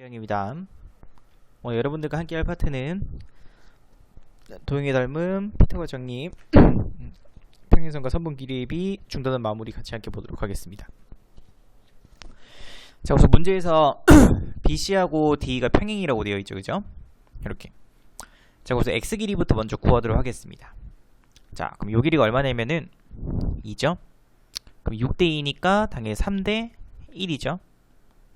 재영입니다. 어, 여러분들과 함께 할 파트는 도형의 닮은 피터 과장님 평행선과 선분 길이비 중단은 마무리 같이 함께 보도록 하겠습니다. 자 우선 문제에서 BC하고 D가 평행이라고 되어 있죠 그죠? 이렇게 자 우선 X 길이부터 먼저 구하도록 하겠습니다. 자 그럼 요 길이가 얼마냐면은 2죠? 그럼 6대 2니까 당연히 3대 1이죠?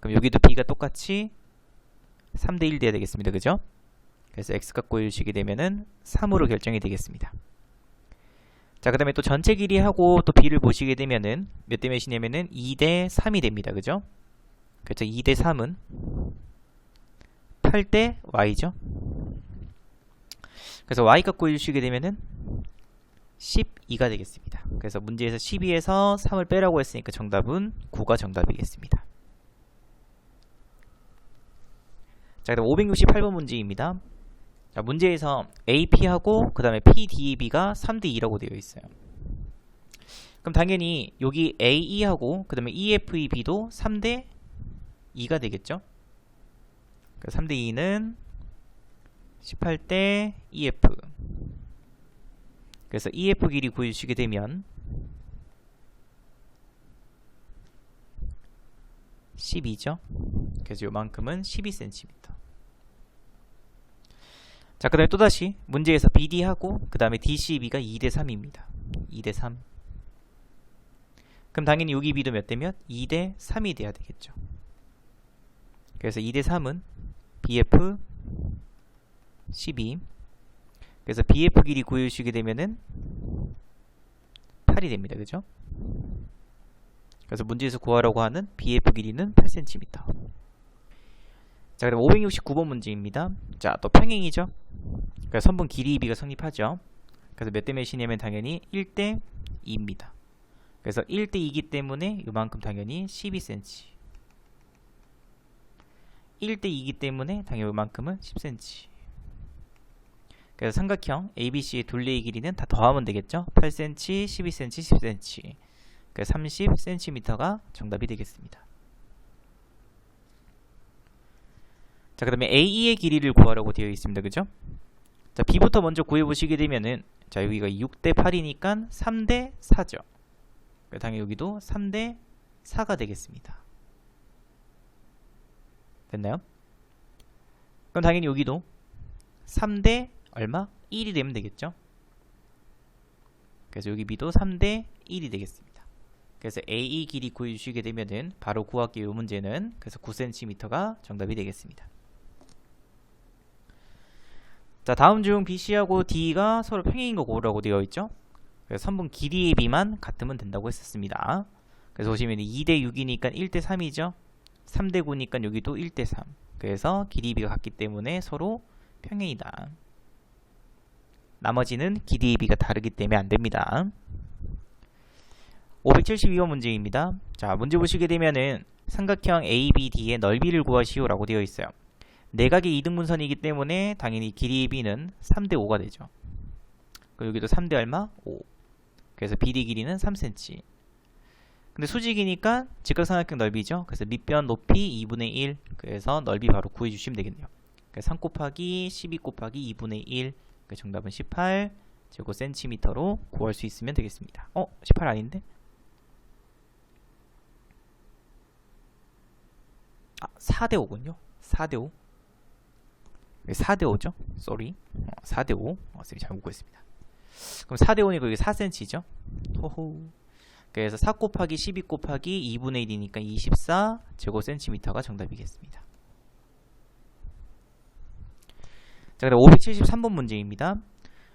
그럼 여기도 B가 똑같이 3대 1 돼야 되겠습니다. 그죠? 그래서 x 갖고 일식이 되면은 3으로 결정이 되겠습니다. 자, 그 다음에 또 전체 길이하고 또 b를 보시게 되면은 몇 대 몇이냐면은 2대 3이 됩니다. 그죠? 그렇죠. 2대 3은 8대 y죠. 그래서 y 갖고 일식이 되면은 12가 되겠습니다. 그래서 문제에서 12에서 3을 빼라고 했으니까 정답은 9가 정답이겠습니다. 자, 그다음 568번 문제입니다. 자, 문제에서 AP하고 그 다음에 PDB가 3대 2라고 되어 있어요. 그럼 당연히 여기 AE하고 그 다음에 EFEB도 3대 2가 되겠죠? 3대 2는 18대 EF. 그래서 EF 길이 구해주시게 되면 12죠? 그래서 요만큼은 12cm. 자, 그 다음에 또다시 문제에서 BD하고 그 다음에 DCB가 2대 3입니다. 2대 3. 그럼 당연히 여기 B도 몇 대면 2대 3이 돼야 되겠죠. 그래서 2대 3은 BF 12. 그래서 BF 길이 구해주시게 되면은 8이 됩니다. 그죠? 그래서 문제에서 구하라고 하는 BF 길이는 8cm. 자, 그럼 569번 문제입니다. 자, 또 평행이죠? 그래서 선분 길이 비가 성립하죠. 그래서 몇 대 몇이냐면 당연히 1대 2입니다. 그래서 1대 2이기 때문에 이만큼 당연히 12cm. 1대 2이기 때문에 당연히 이만큼은 10cm. 그래서 삼각형 ABC의 둘레의 길이는 다 더하면 되겠죠? 8cm, 12cm, 10cm. 그래서 30cm가 정답이 되겠습니다. 자, 그 다음에 AE의 길이를 구하라고 되어 있습니다. 그죠? 자, B부터 먼저 구해보시게 되면은, 자, 여기가 6대 8이니까 3대 4죠. 당연히 여기도 3대 4가 되겠습니다. 됐나요? 그럼 당연히 여기도 3대 얼마? 1이 되면 되겠죠? 그래서 여기 B도 3대 1이 되겠습니다. 그래서 AE 길이 구해주시게 되면은 바로 구할게요. 이 문제는 그래서 9cm가 정답이 되겠습니다. 자 다음 중 BC하고 D가 서로 평행인 거 고르라고 되어 있죠. 그래서 선분 길이의 B만 같으면 된다고 했었습니다. 그래서 보시면 2대 6이니까 1대 3이죠. 3대 9니까 여기도 1대 3. 그래서 길이 B가 같기 때문에 서로 평행이다. 나머지는 길이의 B가 다르기 때문에 안 됩니다. 572번 문제입니다. 자, 문제 보시게 되면은 삼각형 ABD의 넓이를 구하시오라고 되어 있어요. 내각의 이등분선이기 때문에 당연히 길이 B는 3대 5가 되죠. 그리고 여기도 3대 얼마? 5. 그래서 BD 길이는 3cm. 근데 수직이니까 직각삼각형 넓이죠. 그래서 밑변 높이 2분의 1. 그래서 넓이 바로 구해 주시면 되겠네요. 그래서 3 곱하기 12 곱하기 2분의 1. 그 정답은 18 제곱 센티미터로 구할 수 있으면 되겠습니다. 어? 18 아닌데? 아, 4대 5군요. 4대 5. 4대 5죠? 쏘리. 어, 4대 5. 어, 쌤이 잘못 구했습니다. 그럼 4대 5니까 여기 4cm죠? 호호. 그래서 4 곱하기 12 곱하기 2분의 1이니까 24 제곱센티미터가 정답이겠습니다. 자, 그다음 573번 문제입니다.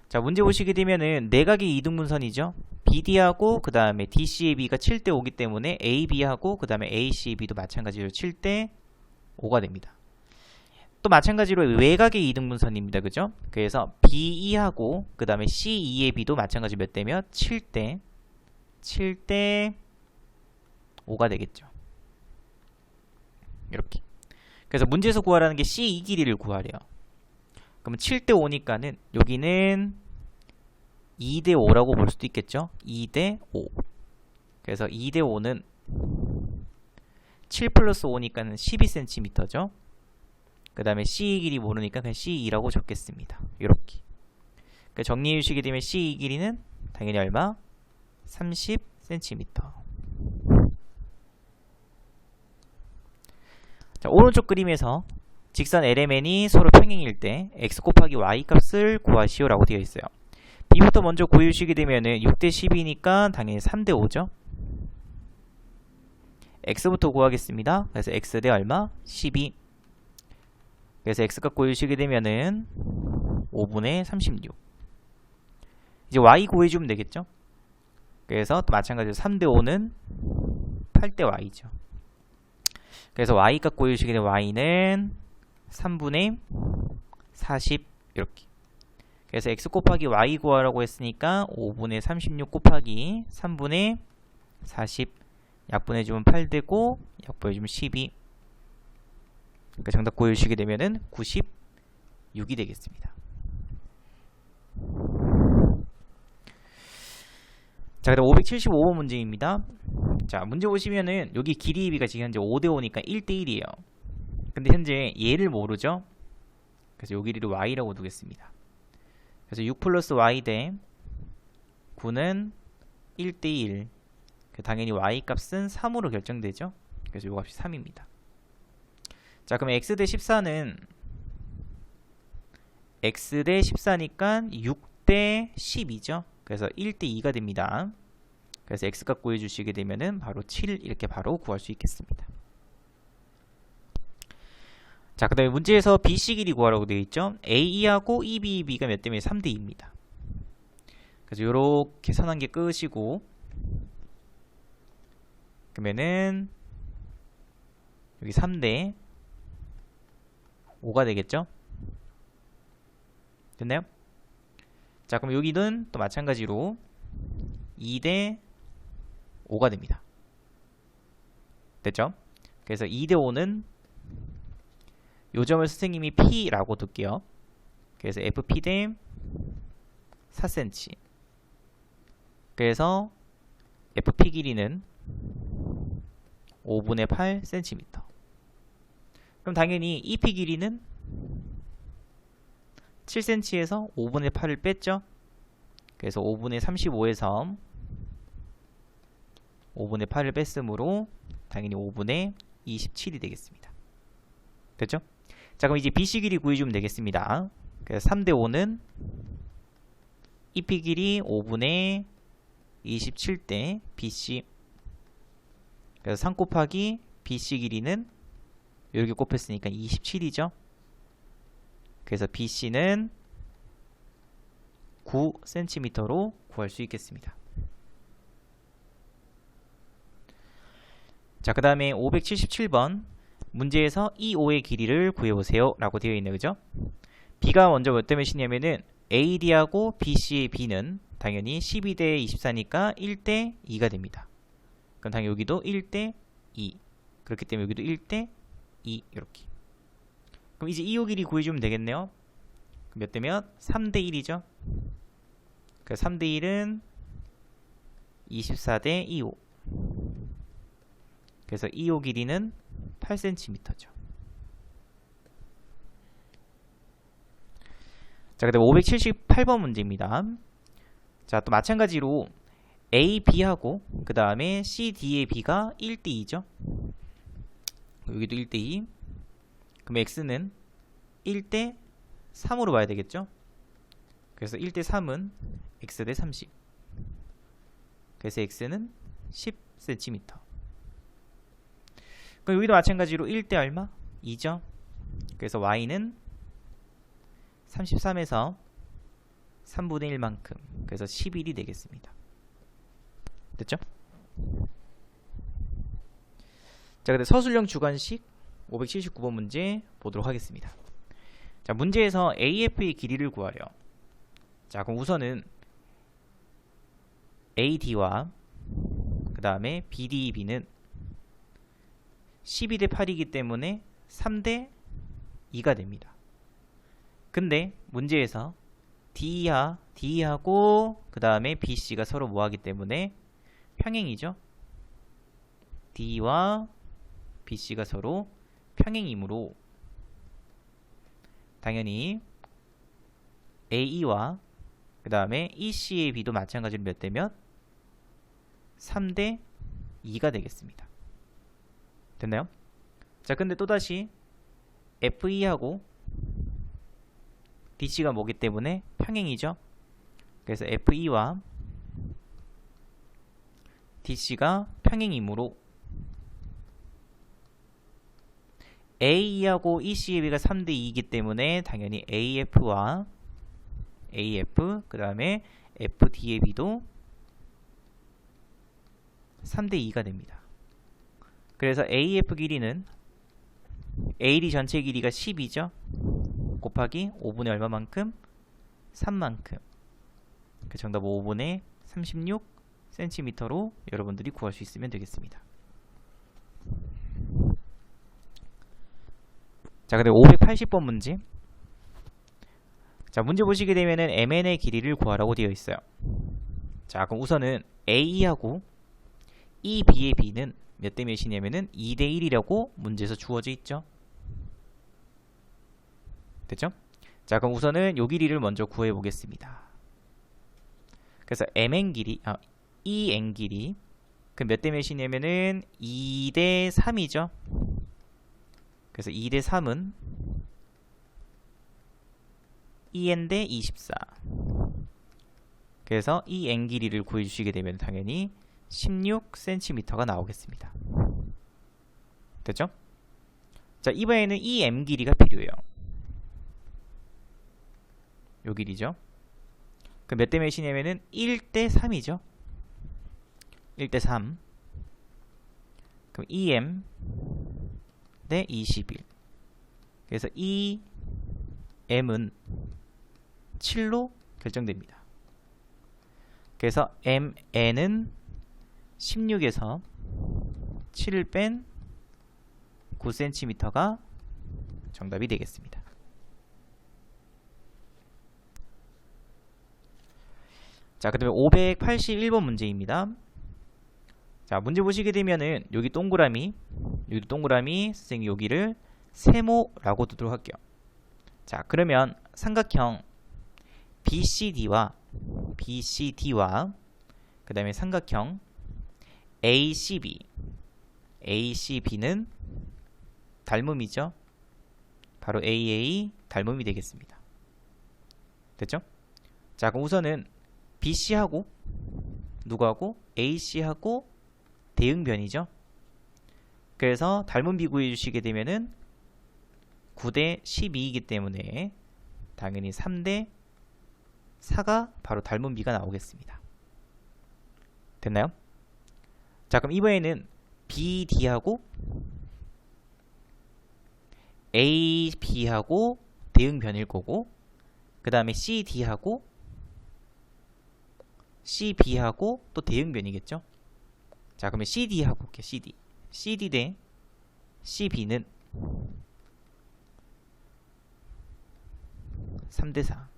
자, 문제 보시게 되면은 내각의 이등분선이죠. BD하고 그 다음에 DCAB가 7대 5기 때문에 AB하고 그 다음에 ACAB도 마찬가지로 7대 5가 됩니다. 또 마찬가지로 외곽의 이등분선입니다. 그죠? 그래서 BE하고 그 다음에 CEAB도 마찬가지 몇 대면 7대 7대 5가 되겠죠. 이렇게. 그래서 문제에서 구하라는 게 CE 길이를 구하래요. 그러면 7대 5니까는 여기는 2대 5라고 볼 수도 있겠죠. 2대 5. 그래서 2대 5는 7 플러스 5니까는 12cm죠. 그 다음에 C의 길이 모르니까 그냥 C2라고 적겠습니다. 이렇게. 그러니까 주시게 되면 C의 길이는 당연히 얼마? 30cm. 자, 오른쪽 그림에서 직선 LMN이 서로 평행일 때 x 곱하기 y 값을 구하시오라고 되어 있어요. b부터 먼저 구해 주시게 되면은 6대 10이니까 당연히 3대 5죠. x부터 구하겠습니다. 그래서 x 대 얼마? 12. 그래서 x값 구해주시게 되면은 5분의 36. 이제 y 구해주면 되겠죠? 그래서 또 마찬가지로 3대 5는 8대 y죠. 그래서 y값 구해주시게 되면 y는 3분의 40 이렇게. 그래서 x 곱하기 y 구하라고 했으니까 5분의 36 곱하기 3분의 40 약분해주면 8되고 약분해주면 12 그러니까 정답 구해주시게 되면은 96이 되겠습니다. 자, 그다음 575번 문제입니다. 자, 문제 보시면은 여기 길이 비가 지금 현재 5대 5니까 1대 1이에요. 근데 현재 얘를 모르죠? 그래서 요 길이를 y라고 두겠습니다. 그래서 6 플러스 y 대 9는 1대 1. 그 당연히 y 값은 3으로 결정되죠. 그래서 요 값이 3입니다. 자, 그럼 x 대 14는 x 대 14니까 6대 10이죠. 그래서 1대 2가 됩니다. 그래서 x 값 구해 주시게 되면은 바로 7 이렇게 바로 구할 수 있겠습니다. 자, 그 다음에 문제에서 BC 길이 구하라고 되어 있죠. AE하고 EBEB가 몇 대면 3대 2입니다. 그래서 요렇게 선한계 끄시고 그러면은 여기 3대 5가 되겠죠? 됐나요? 자, 그럼 여기는 또 마찬가지로 2대 5가 됩니다. 됐죠? 그래서 2대 5는 요 점을 선생님이 P라고 둘게요. 그래서 FP 대 4cm. 그래서 FP 길이는 5분의 8cm. 그럼 당연히 EP 길이는 7cm에서 5분의 8을 뺐죠. 그래서 5분의 35에서 5분의 8을 뺐으므로 당연히 5분의 27이 되겠습니다. 됐죠? 자 그럼 이제 BC 길이 구해주면 되겠습니다. 그래서 3대 5는 EP 길이 5분의 27대 BC 그래서 3 곱하기 BC 길이는 이렇게 곱했으니까 27이죠. 그래서 BC는 9cm로 구할 수 있겠습니다. 자, 그 다음에 577번 문제에서 이 5의 길이를 구해보세요 라고 되어 있네 그죠? B가 먼저 몇 대 몇이냐면은 AD하고 BC의 B는 당연히 12대 24니까 1대 2가 됩니다. 그럼 당연히 여기도 1대 2 그렇기 때문에 여기도 1대 2 이렇게 그럼 이제 2호 길이 구해주면 되겠네요. 몇 대면? 3대 1이죠. 그 3대 1은 24대 2호 그래서 2호 길이는 8cm죠. 자, 그 다음 578번 문제입니다. 자, 또 마찬가지로 A, B하고 그 다음에 C, D의 B가 1대 2죠. 여기도 1대 2. 그럼 X는 1대 3으로 봐야 되겠죠. 그래서 1대 3은 X 대 30. 그래서 X는 10cm. 그럼 여기도 마찬가지로 1대 얼마? 2죠. 그래서 Y는 33에서 3분의 1만큼. 그래서 11이 되겠습니다. 됐죠? 자, 근데 서술형 주관식 579번 문제 보도록 하겠습니다. 자, 문제에서 AF의 길이를 구하려. 자, 그럼 우선은 AD와 그 다음에 BDB는 12대 8이기 때문에 3대 2가 됩니다. 근데 문제에서 D와 D하고 그 다음에 BC가 서로 뭐하기 때문에 평행이죠. D와 BC가 서로 평행이므로 당연히 AE와 그 다음에 EC의 B도 마찬가지로 몇 대면 3대 2가 되겠습니다. 됐나요? 자, 근데 또다시 FE하고 DC가 뭐기 때문에 평행이죠. 그래서 FE와 DC가 평행이므로 AE하고 EC의 B가 3대 2이기 때문에 당연히 AF와 AF 그 다음에 FD의 B도 3대 2가 됩니다. 그래서 AF 길이는 AD 전체 길이가 10이죠. 곱하기 5분의 얼마만큼? 3만큼. 그 정답 5분의 36cm로 여러분들이 구할 수 있으면 되겠습니다. 자, 근데 580번 문제. 자, 문제 보시게 되면은 MN의 길이를 구하라고 되어 있어요. 자, 그럼 우선은 A하고 EB의 B는 몇 대 몇이냐면은 2대 1이라고 문제에서 주어져 있죠. 됐죠? 자, 그럼 우선은 요 길이를 먼저 구해 보겠습니다. 그래서 MN 길이, 아, EN 길이 그 몇 대 몇이냐면은 2대 3이죠. 그래서 2대 3은 2n 대 24. 그래서 이 n 길이를 구해주시게 되면 당연히 16cm가 나오겠습니다. 됐죠? 자, 이번에는 이 m 길이가 필요해요. 요 길이죠. 그 몇 대 몇이냐면은 1대 3이죠. 1대 3. 그럼 2m 대 21. 그래서 이 m은 7로 결정됩니다. 그래서 mn은 16에서 7을 뺀 9cm가 정답이 되겠습니다. 자, 그 다음에 581번 문제입니다. 자, 문제 보시게 되면은 여기 동그라미, 여기 동그라미, 선생님 여기를 세모라고 두도록 할게요. 자, 그러면 삼각형 BCD와 BCD와 그 다음에 삼각형 ACB ACB는 닮음이죠. 바로 AA 닮음이 되겠습니다. 됐죠? 자, 그럼 우선은 BC하고 누구하고 AC하고 대응변이죠. 그래서 닮은 비 구해 주시게 되면은 9대 12이기 때문에 당연히 3대 4가 바로 닮은 비가 나오겠습니다. 됐나요? 자, 그럼 이번에는 BD하고 AB하고 대응 변일 거고 그 다음에 CD하고 CB하고 또 대응 변이겠죠? 자, 그러면 CD하고 볼게요. CD. CD 대 CB는 3대 4.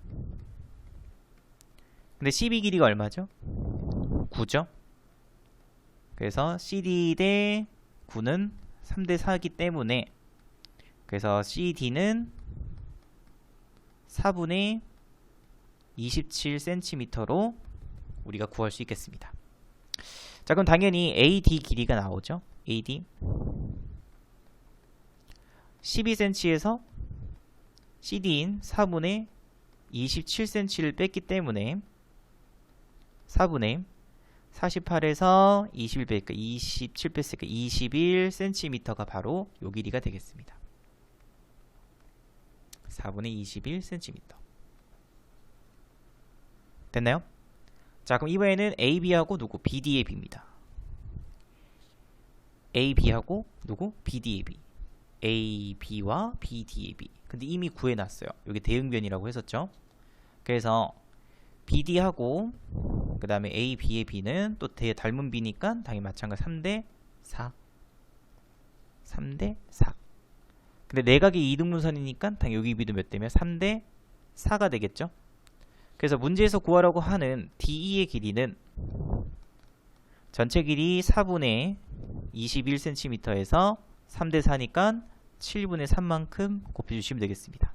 근데 CB 길이가 얼마죠? 9죠? 그래서 CD 대 9는 3대 4이기 때문에 그래서 CD는 4분의 27cm로 우리가 구할 수 있겠습니다. 자, 그럼 당연히 AD 길이가 나오죠. AD 12cm에서 CD인 4분의 27cm를 뺐기 때문에 4분의 48에서 21 빼니까 27 뺐으니까 21cm가 바로 요 길이가 되겠습니다. 4분의 21cm. 됐나요? 자, 그럼 이번에는 AB하고 누구? BD의 B입니다. AB하고 누구? BD의 B. AB와 BD의 B. 근데 이미 구해놨어요. 여기 대응변이라고 했었죠. 그래서 BD하고 그 다음에 A, B의 B는 또 대, 닮은 B니까 당연히 마찬가지 3대 4. 3대 4. 근데 내각이 이등분선이니까 당연히 여기 B도 몇 대면 3대 4가 되겠죠. 그래서 문제에서 구하라고 하는 DE의 길이는 전체 길이 4분의 21cm에서 3대 4니까 7분의 3만큼 곱해주시면 되겠습니다.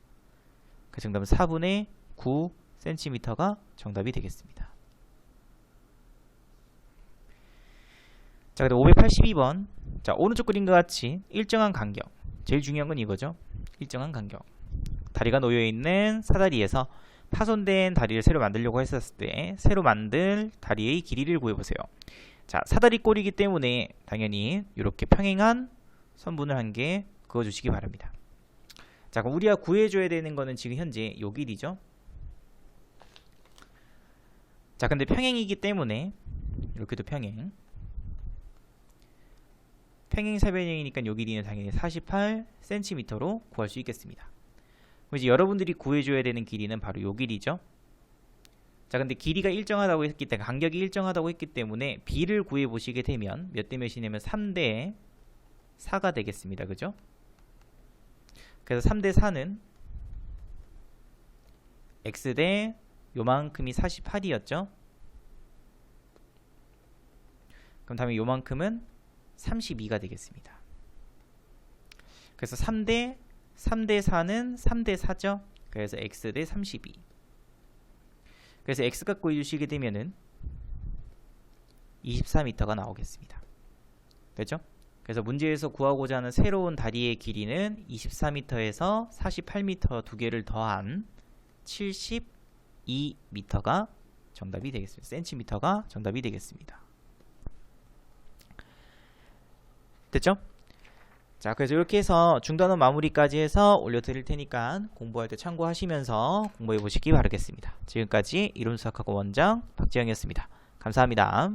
그 정답은 4분의 9cm가 정답이 되겠습니다. 자, 그다음 582번. 자, 오른쪽 그림과 같이 일정한 간격. 제일 중요한 건 이거죠. 일정한 간격. 다리가 놓여 있는 사다리에서 파손된 다리를 새로 만들려고 했었을 때 새로 만들 다리의 길이를 구해 보세요. 자, 사다리 꼴이기 때문에 당연히 이렇게 평행한 선분을 한 개 그어 주시기 바랍니다. 자, 그럼 우리가 구해 줘야 되는 거는 지금 현재 요 길이죠. 자, 근데 평행이기 때문에 이렇게도 평행. 평행 사변형이니까 요 길이는 당연히 48cm로 구할 수 있겠습니다. 그럼 이제 여러분들이 구해줘야 되는 길이는 바로 요 길이죠. 자, 근데 길이가 일정하다고 했기 때문에 간격이 일정하다고 했기 때문에 b를 구해 보시게 되면 몇 대 몇이냐면 3대 4가 되겠습니다. 그죠? 그래서 3대 4는 x 대 요만큼이 48이었죠. 그럼 다음에 요만큼은 32가 되겠습니다. 그래서 3대 3대 4는 3대 4죠. 그래서 x 대 32. 그래서 x 갖고 해주시게 되면은 24m가 나오겠습니다. 됐죠? 그래서 문제에서 구하고자 하는 새로운 다리의 길이는 24m에서 48m 두 개를 더한 72m가 정답이 되겠습니다. 센티미터가 정답이 되겠습니다. 됐죠? 자, 그래서 이렇게 해서 중단원 마무리까지 해서 올려드릴 테니까 공부할 때 참고하시면서 공부해 보시기 바라겠습니다. 지금까지 이론수학학과 원장 박지영이었습니다. 감사합니다.